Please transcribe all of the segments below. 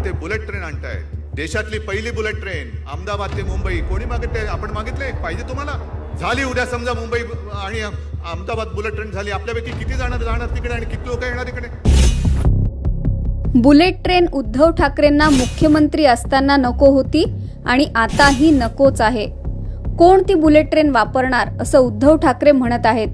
Bullet train आणतायत. देशातली पहिली bullet train Ahmedabad ते मुंबई. कोणी मागितले? आपण मागितले? पाहिजे तुम्हाला? झाली उद्या समजा मुंबई आणि अहमदाबाद बुलेट ट्रेन झाली. आपल्यापैकी किती जाणार जाणार तिकडे आणि किती लोक येणार तिकडे? बुलेट ट्रेन उद्धव ठाकरेंना मुख्यमंत्री असताना नको होती आणि आताही नकोच आहे. कोण ती बुलेट ट्रेन वापरणार असं उद्धव ठाकरे म्हणत आहेत?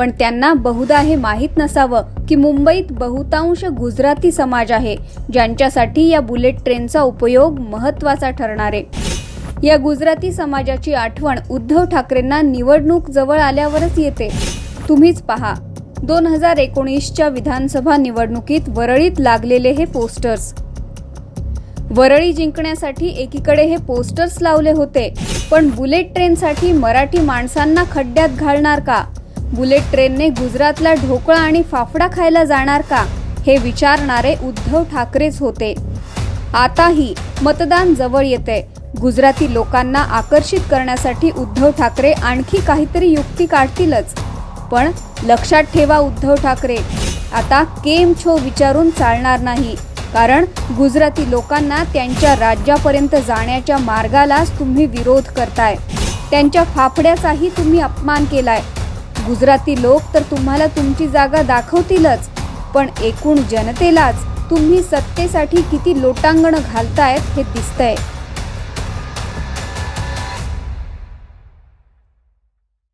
पण त्यांना बहुधा हे माहीत नसावं की मुंबईत बहुतांश गुजराती समाज आहे ज्यांच्यासाठी या बुलेट ट्रेनचा उपयोग महत्त्वाचा ठरणार आहे. या गुजराती समाजाची आठवण उद्धव ठाकरेंना निवडणूक जवळ आल्यावरच येते. तुम्हीच पहा दोन हजार एकोणीसच्या विधानसभा निवडणुकीत वरळीत लागलेले हे पोस्टर्स. वरळी जिंकण्यासाठी एकीकडे हे पोस्टर्स लावले होते पण बुलेट ट्रेनसाठी मराठी माणसांना खड्ड्यात घालणार का? बुलेट ट्रेनने गुजरातला ढोकळा आणि फाफडा खायला जाणार का? हे विचारणारे उद्धव ठाकरेच होते. आताही मतदान जवळ येते गुजराती लोकांना आकर्षित करण्यासाठी उद्धव ठाकरे आणखी काहीतरी युक्ती काढतीलच. पण लक्षात ठेवा उद्धव ठाकरे आता केम छो विचारून चालणार नाही. कारण गुजराती लोकांना त्यांच्या राज्यापर्यंत जाण्याच्या मार्गालाच तुम्ही विरोध करताय. त्यांच्या फाफड्याचाही तुम्ही अपमान केलाय. गुजराती लोक तर तुम्हाला तुमची जागा दाखवतीलच. पण एकूण जनतेलाच तुम्ही सत्तेसाठी किती लोटांगण घालतायत हे दिसतंय.